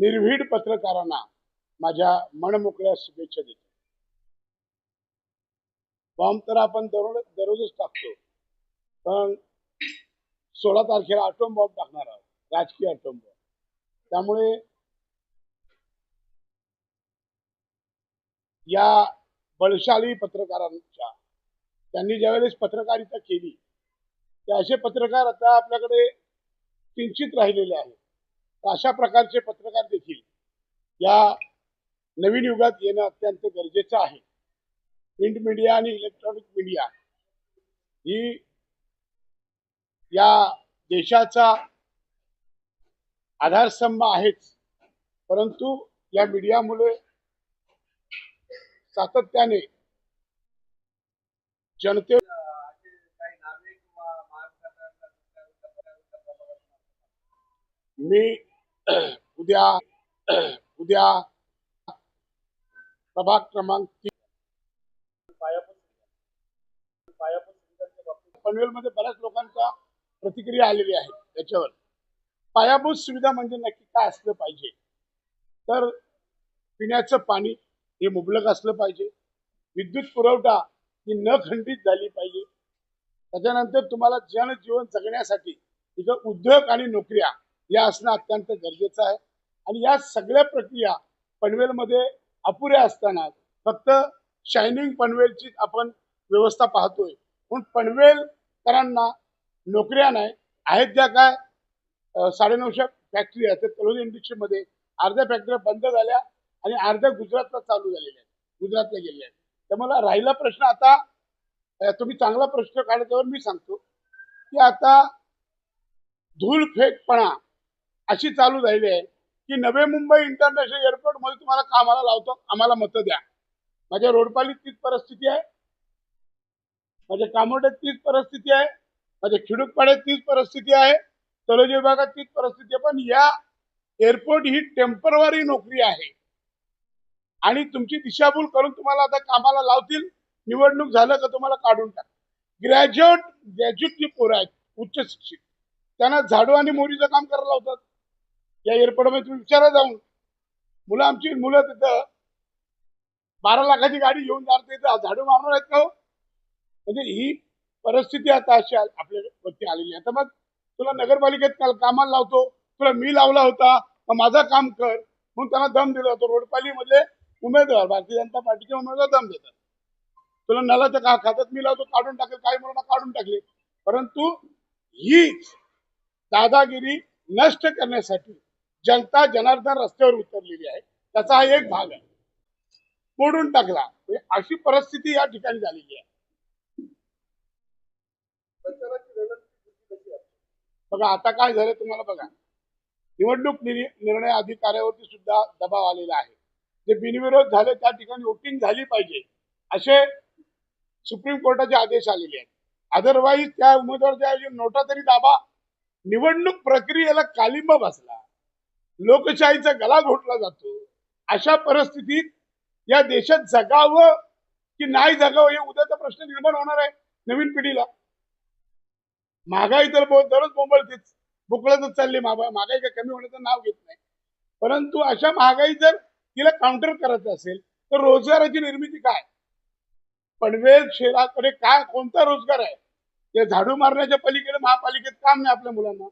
निर्भीड पत्रकारांना माझ्या मनमोकळ्या शुभेच्छा देतो. बॉम्ब तर आपण दररोज दररोजच टाकतो. पण सोळा तारखेला अटोम बॉम्ब टाकणार आहोत. राजकीय अटोम बॉम्ब त्यामुळे या बळशाली पत्रकारांच्या त्यांनी ज्यावेळेस पत्रकारिता केली ते असे पत्रकार आता आपल्याकडे किंचित राहिलेले आहेत. अशा प्रकारचे पत्रकार देखील या नवीन युगात येणं अत्यंत गरजेचं आहे. प्रिंट मीडिया आणि इलेक्ट्रॉनिक मीडिया ही या देशाचा आधारस्तंभ आहेच. परंतु या मीडियामुळे सातत्याने जनते मी उद्या उद्या प्रभाग क्रमांक तीन. पनवेलमध्ये बऱ्याच लोकांचा प्रतिक्रिया आलेली आहे त्याच्यावर पायाभूत सुविधा म्हणजे नक्की काय असलं पाहिजे? तर पिण्याचं पाणी हे मुबलक असलं पाहिजे. विद्युत पुरवठा ही न खंडित झाली पाहिजे. त्याच्यानंतर तुम्हाला जनजीवन जगण्यासाठी तिथं उद्योग आणि नोकऱ्या या असणं अत्यंत गरजेचं आहे. आणि या सगळ्या प्रक्रिया पनवेलमध्ये अपुऱ्या असताना फक्त शायनिंग पनवेलची आपण व्यवस्था पाहतोय. पण पनवेलकरांना नोकऱ्या नाही आहेत ज्या काय साडेनऊशे फॅक्टरी आहेत त्या तलोद इंडस्ट्रीमध्ये अर्ध्या फॅक्टऱ्या बंद झाल्या आणि अर्ध्या गुजरातला चालू झालेल्या आहेत गुजरातला गेलेल्या आहेत. तर मला राहिला प्रश्न आता तुम्ही चांगला प्रश्न काढल्यावर मी सांगतो की आता धूलफेकपणा अशी चालू झालेली आहे की नवे मुंबई इंटरनॅशनल एअरपोर्टमध्ये तुम्हाला कामाला लावतो आम्हाला मतं द्या. माझ्या रोडपालीत तीच परिस्थिती आहे. माझ्या कामोड्यात तीच परिस्थिती आहे. माझ्या खिडूकपाड्यात तीच परिस्थिती आहे. तलोजी विभागात तीच परिस्थिती आहे. पण या एअरपोर्ट ही टेंपररी नोकरी आहे. आणि तुमची दिशाभूल करून तुम्हाला आता कामाला लावतील निवडणूक झालं का तुम्हाला काढून टाक. ग्रॅज्युएट ग्रॅज्युएट जी पोरं आहेत उच्च शिक्षित. त्यांना झाडू आणि मोरीचं काम करायला लावतात. या एअरपोर्टमध्ये तुम्ही विचारा जाऊन. मुलं आमची मुलं तिथं बारा लाखाची गाडी घेऊन जाणार तिथं झाडू मारणार आहेत का हो? म्हणजे ही परिस्थिती आता अशी आपल्या वरती आलेली आहे. आता मग तुला नगरपालिकेत कामाला लावतो तुला मी लावला होता मग माझं काम कर. म्हणून त्यांना दम दिला होता रोडपालीमधले उमेदवार भारतीय जनता पार्टीचे उमेदवार दम देतात. तुला नलाच्या का खात्यात मी लावतो काढून टाकेल काही मुलांना काढून टाकले. परंतु हीच दादागिरी नष्ट करण्यासाठी जनता जनार्दन रस्त्यावर उतरलेली आहे. त्याचा हा एक भाग आहे. मोडून टाकला. म्हणजे अशी परिस्थिती या ठिकाणी झालेली आहे. बघा आता काय झालं तुम्हाला बघा. निवडणूक निर्- निर्णय अधिकाऱ्यावरती सुद्धा दबाव आलेला आहे. जे बिनविरोध झाले त्या ठिकाणी वोटिंग झाली पाहिजे. असे सुप्रीम कोर्टाचे आदेश आलेले आहेत. अदरवाईज त्या उमेदवाराच्या नोटा तरी दाबा. निवडणूक प्रक्रियेला कालिंब बसला. लोकशाहीचा गला घोटला जातो. अशा परिस्थितीत या देशात जगावं की नाही जगावं हे उद्याचा प्रश्न निर्माण होणार आहे नवीन पिढीला. महागाई तर दररोज बोंबळतेच बुकळतच चालली महागाई महागाई काय कमी होण्याचं नाव घेत नाही. परंतु अशा महागाई जर तिला काउंटर करायचं असेल तर रोजगाराची निर्मिती काय? पनवेल शहराकडे काय कोणता रोजगार आहे? या झाडू मारण्याच्या पलीकडे महापालिकेत काम नाही आपल्या मुलांना.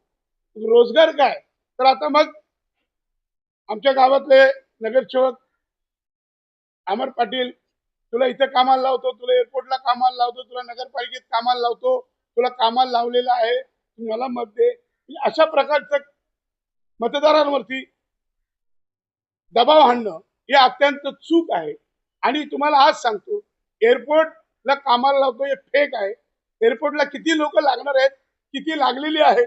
रोजगार काय? तर आता मग आमच्या गावातले नगरसेवक अमर पाटील तुला इथं कामाला लावतो तुला एअरपोर्टला कामाला लावतो तुला नगरपालिकेत कामाला लावतो तुला कामाला लावलेलं आहे तू मला मत दे. म्हणजे अशा प्रकारचं मतदारांवरती दबाव आणणं हे अत्यंत चूक आहे. आणि तुम्हाला आज सांगतो एअरपोर्टला कामाला लावतो हे फेक आहे. एअरपोर्टला किती लोक लागणार आहेत किती लागलेली आहेत?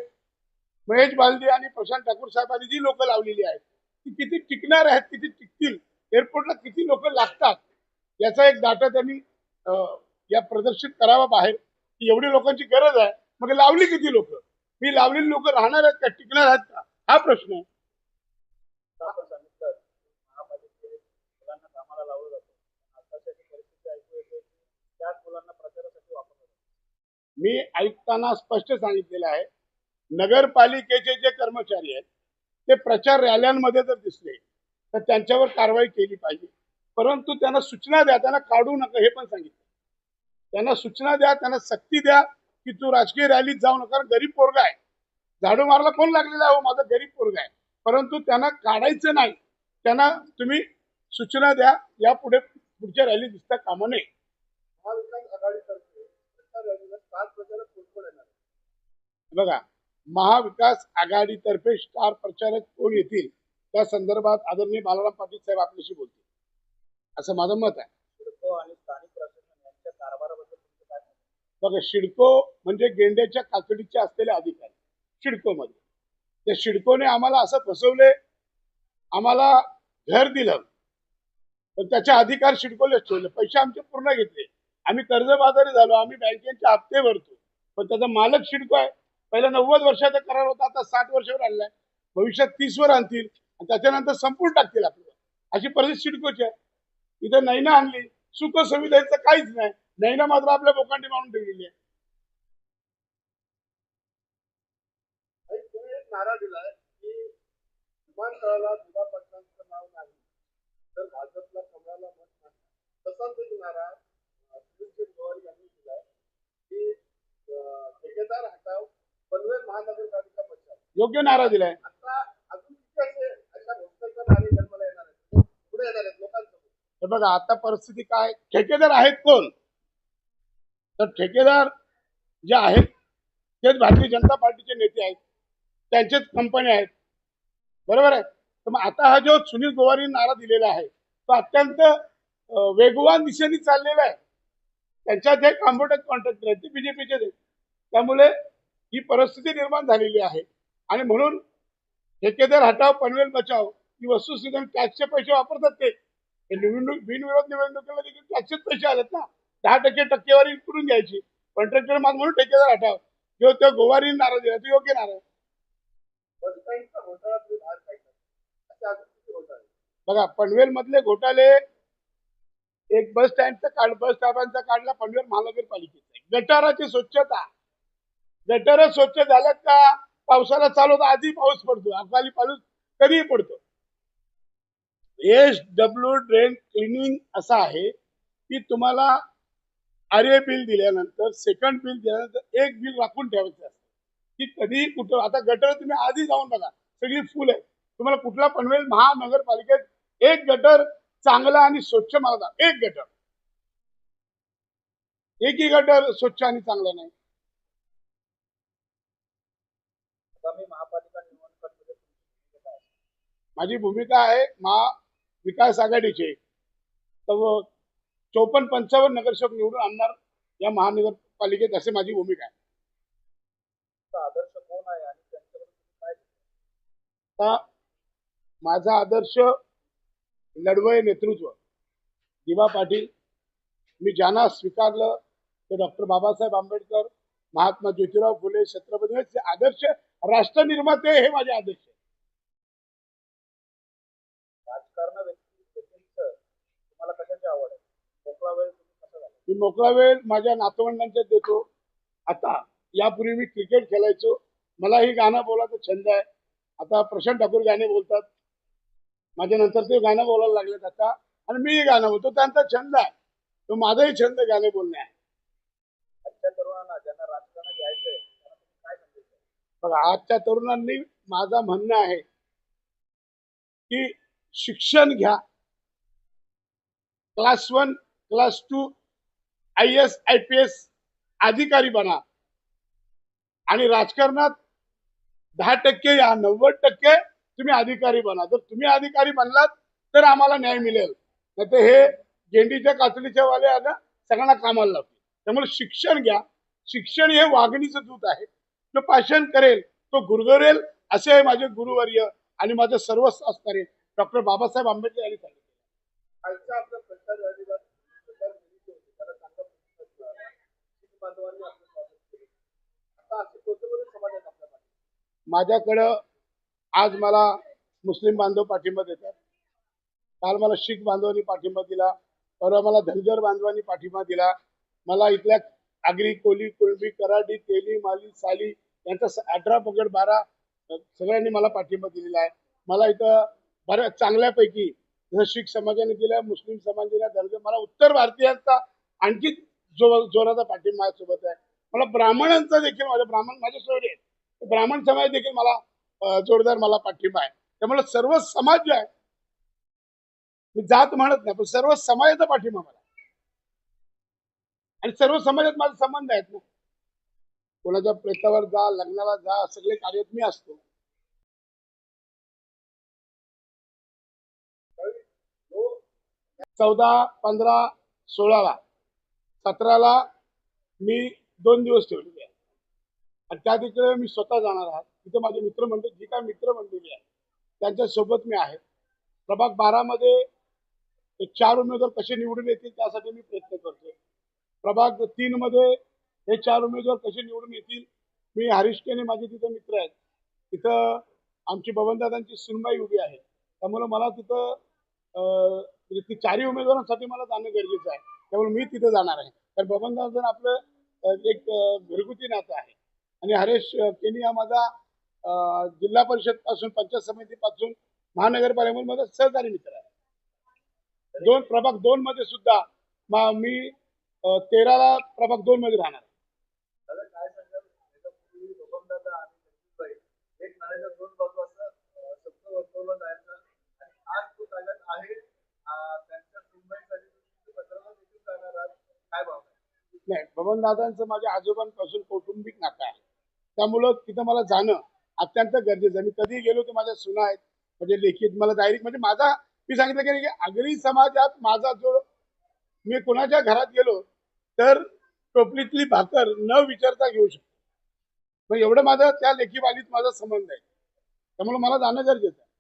महेश बालदी आणि प्रशांत ठाकूर साहेबांनी जी लोक लावलेली आहेत की किती टिकणार आहेत किती टिकतील एअरपोर्टला किती लोक लागतात याचा एक डाटा त्यांनी या प्रदर्शित करावा बाहेर की एवढी लोकांची गरज आहे. मग लावली किती लोक? मी लावलेली लोक राहणार आहेत का टिकणार आहेत का? हा प्रश्न आहे. मुलांना कामाला लावलं परिस्थिती मुलांना प्रचारासाठी मी आयुक्तांना स्पष्ट सांगितलेलं आहे नगरपालिकेचे जे कर्मचारी आहेत ते प्रचार रॅल्यांमध्ये जर दिसले तर त्यांच्यावर कारवाई केली पाहिजे. परंतु त्यांना सूचना द्या त्यांना काढू नका हे पण सांगितलं. त्यांना सूचना द्या त्यांना सक्ती द्या की तू राजकीय रॅलीत जाऊ नका कारण गरीब पोरगा आहे. झाडू मारला कोण लागलेला आहे? हो माझा गरीब पोरगा आहे. परंतु त्यांना काढायचं नाही. त्यांना तुम्ही सूचना द्या यापुढे पुढच्या रॅली दिसता कामा नये. बघा महाविकास आघाडीतर्फे स्टार प्रचारक कोण येतील? त्या संदर्भात आदरणीय बालाराम पाटील साहेब आपल्याशी बोलतील. असं माझं मत आहे? बघा शिडको म्हणजे गेंड्याच्या कातडीचे असलेले अधिकारी. शिडकोमध्ये. त्या शिडकोने आम्हाला असं फसवले आम्हाला घर दिलं. पण त्याचे अधिकार शिडकोलेच ठेवले. पैसे आमचे पूर्ण घेतले. आम्ही कर्जबाजारी झालो. आम्ही बँकेचे हप्ते भरतो. पण त्याचा मालक शिडको आहे. पहिला नव्वद वर्षाचा करार होता आता साठ वर्षावर आणलाय भविष्यात तीस वर आणतील आणि त्याच्यानंतर संपूर्ण टाकतील आपल्याला अशी परिस्थिती सिडकोची आहे. इथं नैना आणली. सुख सुविधांचं काहीच नाही. नैना मात्र आपल्या बोकांडी मारून ठेवलेली आहे. नारा दिलाय की विमानतळाला दिवा पटनांचं नाव नाही. तर भाजपला कमळाला मत नाही. तसाच एक नारा अं, सुनील गोवारी यांनी दिलाय की अं, ठेकेदार हटाव पनवेल महानगरपालिका बचाव योग्य नारा दिलाय आता अजून किती असे अशा भ्रष्टाचार नारे जन्माला येणार आहेत पुढे येणार आहेत? लोकांसमोर. हे बघा आता परिस्थिती काय? ठेकेदार आहेत कोण? तर ठेकेदार जे आहेत तेच भारतीय जनता पार्टीचे नेते आहेत. त्यांचेच कंपन्या आहेत. बरोबर आहे? तर मग आता हा जो सुनील गोवारी नारा दिलेला आहे तो अत्यंत वेगवान दिशेने चाललेला आहे. त्यांच्या जे कॉम्प्युटर कॉन्ट्रॅक्टर आहेत. ते बीजेपीचे त्यामुळे ही परिस्थिती निर्माण झालेली आहे. आणि म्हणून ठेकेदार हटाव पनवेल बचाव ही वस्तुस्थिती टॅक्सचे पैसे वापरतात ते. निवडणूक बिनविरोध निवडणुकीला देखील टॅक्सचेच पैसे आलेत ना. दहा टक्के टक्केवारी करून घ्यायची. कॉन्ट्रॅक्टर माग म्हणून ठेकेदार हटाव. किंवा त्या गोवारी नारा दिला तो योग्य नारा घोटाळा बघा पनवेल मधले घोटाळे एक बस स्टँडचा काढ बस स्टॉपांचा काढला पनवेल महानगरपालिकेचा. गटाराची स्वच्छता. गटर स्वच्छ झाल्यात का? पावसाला चालू आधी पाऊस पडतो. अकाली पाऊस कधीही पडतो. एस डब्ल्यू ड्रेन क्लिनिंग असं आहे की तुम्हाला आर्य बिल दिल्यानंतर सेकंड बिल दिल्यानंतर एक बिल राखून ठेवायचं असतं. की कधीही कुठं आता गटर तुम्ही आधी जाऊन बघा. सगळी फुल आहे तुम्हाला कुठला पनवेल महानगरपालिकेत एक गटर चांगला आणि स्वच्छ मला एक गटर. एकही गटर स्वच्छ आणि चांगला नाही आगामी महापालिका निवडणुकांमध्ये तुमची भूमिका काय असेल? माझी भूमिका आहे महाविकास आघाडीचे. तर चौपन्न पंचावन्न नगरसेवक निवडून आणणार या महानगरपालिकेत असे माझी भूमिका आहे. माझा आदर्श लढवय नेतृत्व दिवा पाटील. मी ज्यांना स्वीकारलं ते डॉक्टर बाबासाहेब आंबेडकर महात्मा ज्योतिराव फुले छत्रपती आदर्श राष्ट्र निर्माते हे माझे आदर्श आहे. राजकारण व्यक्ती व्यतिरिक्त तुम्हाला कशाची आवड आहे? मोकळा वेळ तुम्ही कसा घालवता? मी मोकळा वेळ माझ्या नातवंडांच्यात देतो. आता यापूर्वी मी क्रिकेट खेळायचो. मलाही गाणं बोलायचा छंद आहे. आता प्रशांत ठाकूर गाणे बोलतात. माझ्या नंतर ते गाणं बोलायला लागलेत आता. आणि मीही गाणं बोलतो. त्यांचा छंद आहे. तो माझाही छंद गाणे बोलणे आहे. आजच्या तरुणांना ज्यांना राजकारण घ्यायचंय त्यांना तुम्ही काय संदेश द्याल? बघा आजच्या तरुणांनी माझं म्हणणं आहे की शिक्षण घ्या. Class one class two I S I P S अधिकारी बना. आणि राजकारणात दहा टक्के या नव्वद टक्के तुम्ही अधिकारी बना. जर तुम्ही अधिकारी बनलात तर आम्हाला न्याय मिळेल. नाही तर हे गेंडीच्या कातडीच्या वाले आता सगळ्यांना कामाला लागतील त्यामुळे शिक्षण घ्या. शिक्षण हे वागणीचं दूत आहे. जो पाषण करेल तो गुरगरेल असे आहे माझे गुरुवर्य आणि माझं सर्वस्व असणारे डॉक्टर बाबासाहेब आंबेडकर यांनी सांगितलं. माझ्याकडं आज मला मुस्लिम बांधव पाठिंबा देतात. काल मला शीख बांधवांनी पाठिंबा दिला. परवा मला धनगर बांधवांनी पाठिंबा दिला. मला इथल्या आगरी कोली कुळबी कराडी तेली माली साली यांचा अठरा पगड बारा सगळ्यांनी मला पाठिंबा दिलेला आहे. मला इथं बऱ्याच चांगल्यापैकी जसं शीख समाजाने दिल्या मुस्लिम समाजाने दर्जा मला उत्तर भारतीयांचा आणखी जो जोराचा पाठिंबा माझ्यासोबत आहे. मला ब्राह्मणांचा देखील माझ्या ब्राह्मण माझ्यासोबत आहेत. ब्राह्मण समाज देखील मला जोरदार मला पाठिंबा आहे. त्यामुळे सर्व समाज जो आहे मी जात म्हणत नाही पण सर्व समाजाचा पाठिंबा मला आणि सर्व समाजात माझे संबंध आहेत ना. कोणाच्या प्रेतावर जा लग्नाला जा सगळे कार्यात मी असतो. चौदा पंधरा सोळाला सतराला मी दोन दिवस ठेवलेले आहे आणि त्या तिकडे मी स्वतः जाणार आहे तिथे माझे मित्र मंडळी जी काय मित्र मंडळी आहे त्यांच्यासोबत मी आहे. प्रभाग बारामध्ये एक चार उमेदवार कसे निवडून येतील त्यासाठी मी प्रयत्न करतोय. प्रभाग तीन मध्ये हे चार उमेदवार कसे निवडून येतील? मी हरीश केने माझे तिथे मित्र आहेत. तिथं आमची बबनदादांची सुनबाई उभी आहे. त्यामुळे मला तिथं अं, म्हणजे ती चारही उमेदवारांसाठी मला जाणं गरजेचं आहे. त्यामुळे मी तिथे जाणार आहे. तर बबनदाद आपलं एक घरगुती नातं आहे आणि हरेश केनी हा माझा जिल्हा परिषदपासून पंचायत समितीपासून महानगरपालिकेमध्ये माझा सहकारी मित्र आहे. दोन प्रभाग दोन मध्ये सुद्धा मी तेराला प्रभाग दोन मध्ये राहणार? नाही बबनदादांचं माझ्या आजोबांपासून कौटुंबिक नातं आहे. त्यामुळं तिथं मला जाणं अत्यंत गरजेचं आहे. मी कधी गेलो तर माझ्या सुना आहेत. म्हणजे लेखीत मला डायरेक्ट म्हणजे माझा मी सांगितलं की आगरी समाजात माझा जो मी कोणाच्या घरात गेलो तर टोपलीतली भाकर न विचारता घेऊ शकतो. मग एवढं माझं त्या लेखीवालीत माझा संबंध आहे. त्यामुळे मला जाणं गरजेचं आहे?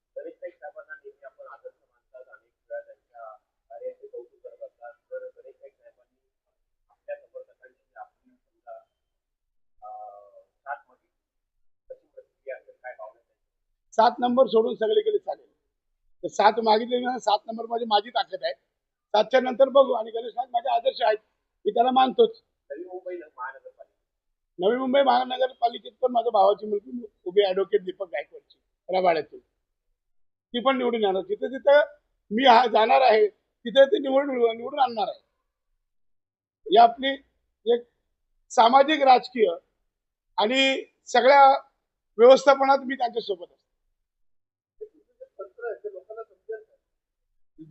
सात नंबर सोडून सगळीकडे चालेल. तर सात मागितले सात नंबरमध्ये माझी ताकद आहे. सातच्या नंतर बघू आणि गणेश माझे आदर्श आहेत. मी त्याला मानतोच. नवी मुंबई महानगरपालिका नवी मुंबई महानगरपालिकेत पण माझ्या भावाची मुलगी उभी ॲडव्होकेट दीपक गायकवाडची रबाड्यातून. ती पण निवडून येणार. तिथे तिथं मी हा जाणार आहे तिथे ते निवडून निवडून आणणार आहे. ही आपली एक सामाजिक राजकीय आणि सगळ्या व्यवस्थापनात मी त्यांच्यासोबत असतो?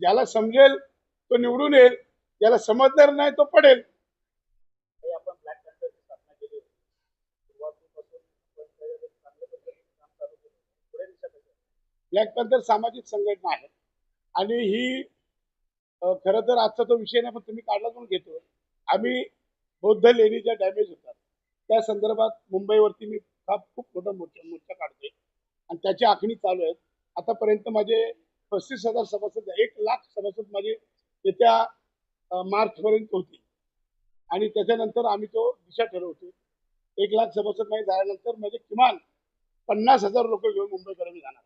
ज्याला समजेल तो निवडून येईल ज्याला समजणार नाही तो पडेल हे आपण ब्लॅक पॅन्थरची स्थापना केली होती सुरुवातीपासून आपण त्याच्यात एक चांगल्या पद्धतीने काम चालू केलं पुढे दिशा कशी आहे? ब्लॅक पॅन्थर सामाजिक संघटना आहे. आणि ही खरं तर आजचा तो विषय नाही पण तुम्ही काढला पण घेतो. आम्ही बौद्ध लेणी ज्या डॅमेज होतात. त्या संदर्भात मुंबईवरती मी हा खूप मोठा मोर्चा मोर्चा काढतोय. आणि त्याची आखणी चालू आहेत आतापर्यंत माझे पस्तीस हजार सभासद एक लाख सभासद माझे येत्या मार्चपर्यंत होतील आणि त्याच्यानंतर आम्ही तो दिशा ठरवतो. एक लाख सभासद माझे झाल्यानंतर म्हणजे किमान पन्नास हजार लोक घेऊन मुंबईकडे मी जाणार.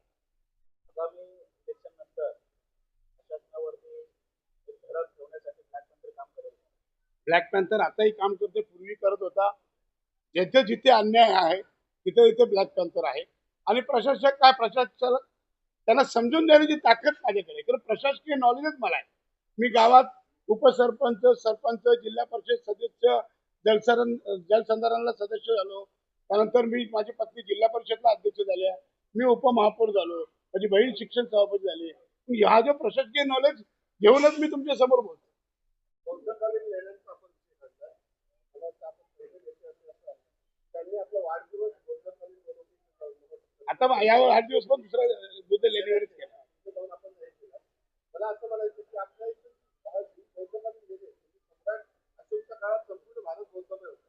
आगामी इलेक्शन नंतर प्रशासनावरती एक धडक ठेवण्यासाठी ब्लॅक पॅन्थर काम करेल. ब्लॅक पॅन्थर आताही काम करते पूर्वी करत होता. जिथे जिथे अन्याय आहे तिथे तिथे ब्लॅक पॅन्थर आहे. आणि प्रशासक काय प्रशासक त्यांना समजून देण्याची ताकद माझ्याकडे कारण प्रशासकीय नॉलेजच मला आहे. मी गावात उपसरपंच सरपंच जिल्हा परिषद सदस्य जलसरण जलसंधारणला सदस्य झालो. त्यानंतर मी माझी पत्नी जिल्हा परिषदला अध्यक्ष झाल्या मी उपमहापौर झालो. माझी बहीण शिक्षण सभापती झाली. ह्या जो प्रशासकीय नॉलेज घेऊनच मी तुमच्यासमोर बोलतो. आता यावर आठ दिवस पण दुसरा बुद्ध लेणीवरच हे केलं. मला असं म्हणायचं की आपल्या इथे दहा जी बौद्धकालीन लेणी आहेत, म्हणजे सम्राट अशोकच्या काळात संपूर्ण भारत बौद्धमय होता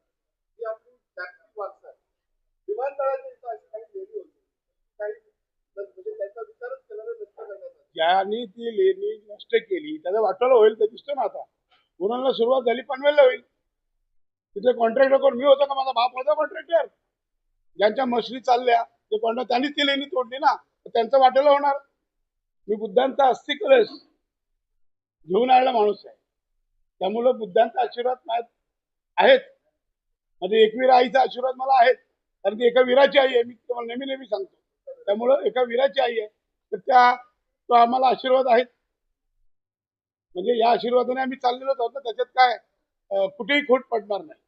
ही आपली जागतिक वारसा आहे विमानतळाच्या इथं अशी काही लेणी होती काही म्हणजे त्याचा विचारच केला नाही नष्ट करण्यात आला. ज्यांनी ती लेणी नष्ट केली त्याचा वाटोला होईल ते दिसतो ना आता. गुन्ह्याला सुरुवात झाली पनवेलला होईल. तिथे कॉन्ट्रॅक्टर कोण मी होतो का माझा बाप होता कॉन्ट्रॅक्टर ज्यांच्या मशरी चालल्या ते कॉन्ट्रॅक्ट त्यांनी ती लेणी तोडली ना तर त्यांचं वाटेला होणार. मी बुद्धांचा अस्थि कलश घेऊन आलेला माणूस आहे. त्यामुळं बुद्धांचा आशीर्वाद माझ्यात आहेत. म्हणजे एकवीर आईचा आशीर्वाद मला आहेत. कारण ती एका वीराची आई आहे मी तुम्हाला नेहमी नेहमी सांगतो. त्यामुळं एका वीराची आई आहे. तर त्या तो आम्हाला आशीर्वाद आहे. म्हणजे या आशीर्वादाने आम्ही चाललेलोच आहोत ना. त्याच्यात काय कुठेही खोट पडणार नाही.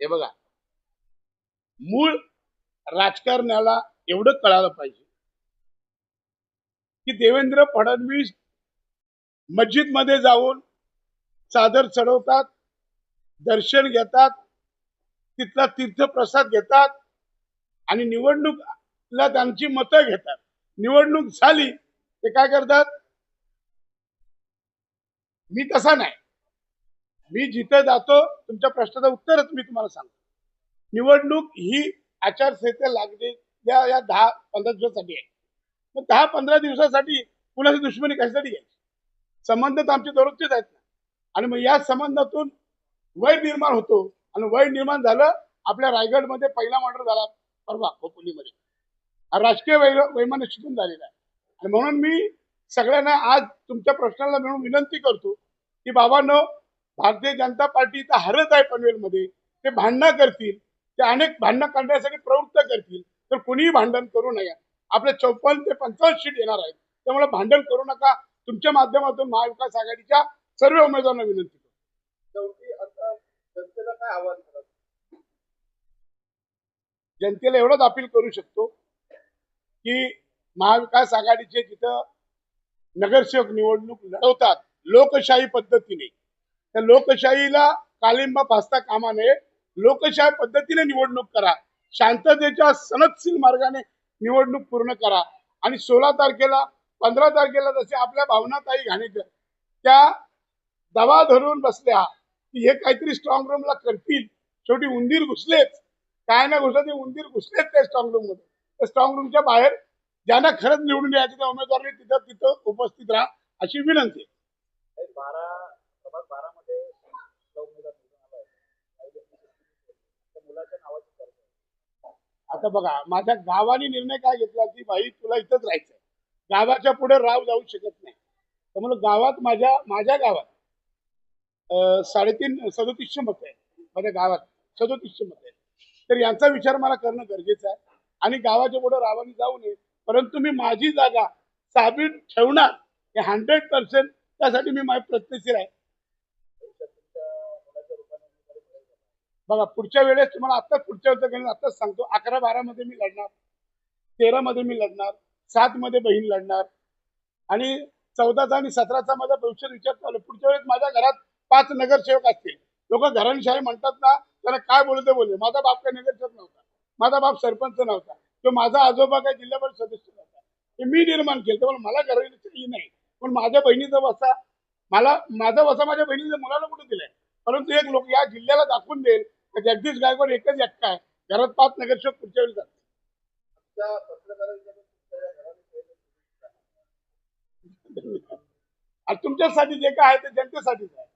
हे बघा. मूळ राजकारण्याला एवढं कळालं पाहिजे की देवेंद्र फडणवीस मस्जिदमध्ये जाऊन चादर चढवतात दर्शन घेतात तिथला तीर्थप्रसाद घेतात आणि निवडणूकला त्यांची मतं घेतात. निवडणूक झाली ते काय करतात? मी तसा नाही. मी जिथे जातो तुमच्या प्रश्नाचं उत्तरच मी तुम्हाला सांगतो. निवडणूक ही आचारसंहिता लागलेल्या या दहा पंधरा दिवसासाठी आहे. मग दहा पंधरा दिवसासाठी कुणाची दुश्मनी कशासाठी घ्यायची? संबंध तर आमचे दररोजचेच आहेत ना. आणि मग या संबंधातून वय निर्माण होतो. आणि वय निर्माण झालं आपल्या रायगडमध्ये पहिला मर्डर झाला. परवा खोपोलीमध्ये हा राजकीय वै शिकून झालेला आहे. आणि म्हणून मी सगळ्यांना आज तुमच्या प्रश्नाला मिळून विनंती करतो की बाबांनो भारतीय जनता पार्टी तर हरत आहे पनवेलमध्ये. ते भांडणं करतील. ते अनेक भांडणं करण्यासाठी प्रवृत्त करतील. तर कुणीही भांडण करू नये. आपले चौपन्न ते पंचावन्न सीट येणार आहेत. त्यामुळे भांडण करू नका. तुमच्या माध्यमातून महाविकास आघाडीच्या सर्व उमेदवारांना विनंती करतो. जनतेला काय आव्हान जनतेला एवढंच अपील करू शकतो की महाविकास आघाडीचे जिथं नगरसेवक निवडणूक लढवतात लोकशाही पद्धतीने. त्या लोकशाहीला कालिंबा फासता कामा नये. लोकशाही पद्धतीने निवडणूक करा. शांततेच्या सनदशील मार्गाने निवडणूक पूर्ण करा. आणि सोळा तारखेला पंधरा तारखेला जसे आपल्या भावनाताई घाणेकर त्या दबा धरून बसल्या हे काहीतरी स्ट्रॉंग रूमला करतील. शेवटी उंदीर घुसलेच. काय ना घुसलं ते उंदीर घुसलेच त्या स्ट्रॉंग रूममध्ये. त्या स्ट्रॉंग रूमच्या बाहेर ज्यांना खरंच निवडून यायचं त्या उमेदवारांनी तिथं तिथं उपस्थित राहा अशी विनंती. आता बघा माझ्या गावाने निर्णय काय घेतला की भाई तुला इथंच राहायचंय. गावाच्या पुढे राव जाऊ शकत नाही. त्यामुळे गावात माझ्या माझ्या गावात साडेतीन सदोतीसशे मत आहे माझ्या गावात. सदोतीसशे मत आहे तर यांचा विचार मला करणं गरजेचं आहे. आणि गावाच्या पुढे रावानी जाऊ नये. परंतु मी माझी जागा साबित ठेवणार हे हंड्रेड पर्सेंट त्यासाठी मी माझ्या प्रत्यशीर आहे. बघा पुढच्या वेळेस तुम्हाला आत्ताच पुढच्या वेळेस गणित आत्ताच सांगतो. अकरा बारा मध्ये मी लढणार. तेरा मध्ये मी लढणार. सात मध्ये बहीण लढणार. आणि चौदाचा आणि सतराचा माझा भविष्य विचार चालू पुढच्या वेळेस माझ्या घरात पाच नगरसेवक असतील. लोक घराणशाही म्हणतात ना त्याला काय बोलते बोलले माझा बाप काय नगरसेवक नव्हता. माझा बाप सरपंच नव्हता. तो माझा आजोबा काय जिल्हा परिषद सदस्य नव्हता. हे मी निर्माण केलं. तर मला घराण्याची नाही. पण माझ्या बहिणीचा वसा मला माझा वसा माझ्या बहिणीच्या मुलाला कुठे दिलाय? परंतु एक लोक या जिल्ह्याला दाखवून देईल की जगदीश गायकवाड एकच एकटा आहे. घरात पाच नगरसेवक पुढच्या वेळी जातात तुमच्या तुमच्यासाठी जे काय आहे ते जनतेसाठीच आहे.